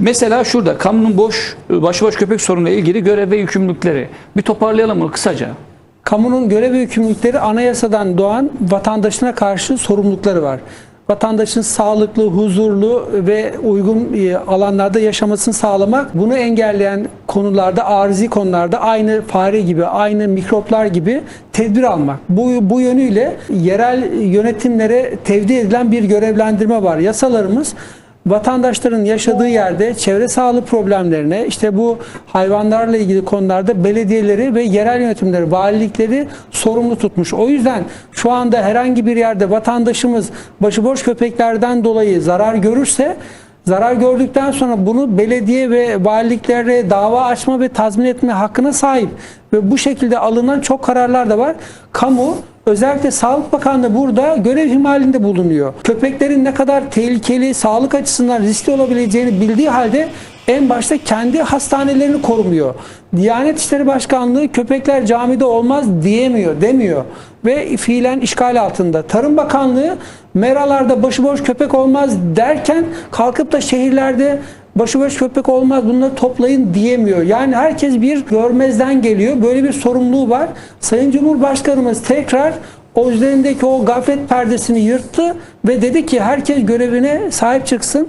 Mesela şurada kamunun boş başıboş köpek sorunuyla ilgili görev ve yükümlülükleri. Bir toparlayalım mı kısaca? Kamunun görev ve yükümlülükleri anayasadan doğan vatandaşına karşı sorumlulukları var. Vatandaşın sağlıklı, huzurlu ve uygun e, alanlarda yaşamasını sağlamak, bunu engelleyen konularda, arızi konularda aynı fare gibi, aynı mikroplar gibi tedbir almak. Bu, bu yönüyle yerel yönetimlere tevdi edilen bir görevlendirme var. Yasalarımız vatandaşların yaşadığı yerde çevre sağlığı problemlerine işte bu hayvanlarla ilgili konularda belediyeleri ve yerel yönetimleri, valilikleri sorumlu tutmuş. O yüzden şu anda herhangi bir yerde vatandaşımız başıboş köpeklerden dolayı zarar görürse Zarar gördükten sonra bunu belediye ve valiliklere dava açma ve tazmin etme hakkına sahip. Ve bu şekilde alınan çok kararlar da var. Kamu özellikle Sağlık Bakanlığı burada görev ihmalinde bulunuyor. Köpeklerin ne kadar tehlikeli, sağlık açısından riskli olabileceğini bildiği halde en başta kendi hastanelerini korumuyor. Diyanet İşleri Başkanlığı köpekler camide olmaz diyemiyor, demiyor ve fiilen işgal altında. Tarım Bakanlığı meralarda başıboş köpek olmaz derken kalkıp da şehirlerde başıboş köpek olmaz bunları toplayın diyemiyor. Yani herkes bir görmezden geliyor. Böyle bir sorumluluğu var. Sayın Cumhurbaşkanımız tekrar o üzerindeki o gaflet perdesini yırttı ve dedi ki herkes görevine sahip çıksın,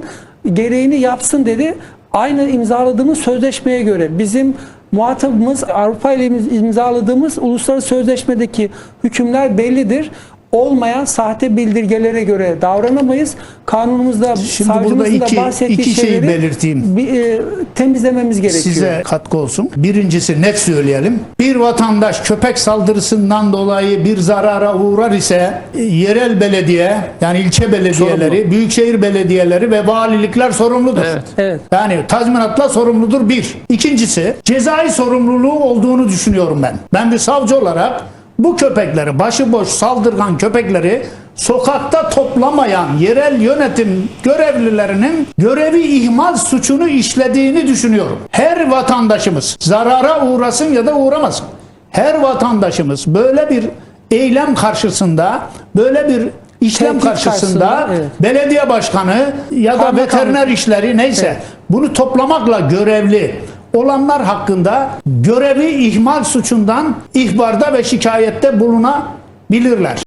gereğini yapsın dedi. Aynı imzaladığımız sözleşmeye göre bizim muhatabımız Avrupa ile imzaladığımız uluslararası sözleşmedeki hükümler bellidir. Olmayan sahte bildirgelere göre davranamayız. Kanunumuzda Şimdi burada savcımızın da iki- bahsettiği iki şeyi şeyleri belirteyim. bir, e, temizlememiz gerekiyor. Size katkı olsun. Birincisi net söyleyelim. Bir vatandaş köpek saldırısından dolayı bir zarara uğrar ise e, yerel belediye yani ilçe belediyeleri, Sorumlu. büyükşehir belediyeleri ve valilikler sorumludur. Evet. Evet. Yani tazminatla sorumludur bir. İkincisi cezai sorumluluğu olduğunu düşünüyorum ben. Ben bir savcı olarak bu köpekleri başıboş saldırgan köpekleri sokakta toplamayan yerel yönetim görevlilerinin görevi ihmal suçunu işlediğini düşünüyorum. Her vatandaşımız zarara uğrasın ya da uğramasın. Her vatandaşımız böyle bir eylem karşısında, böyle bir işlem Tehdit karşısında karşısında, evet. belediye başkanı ya da Kaymakam- veteriner işleri neyse bunu toplamakla görevli olanlar hakkında görevi ihmal suçundan ihbarda ve şikayette bulunabilirler.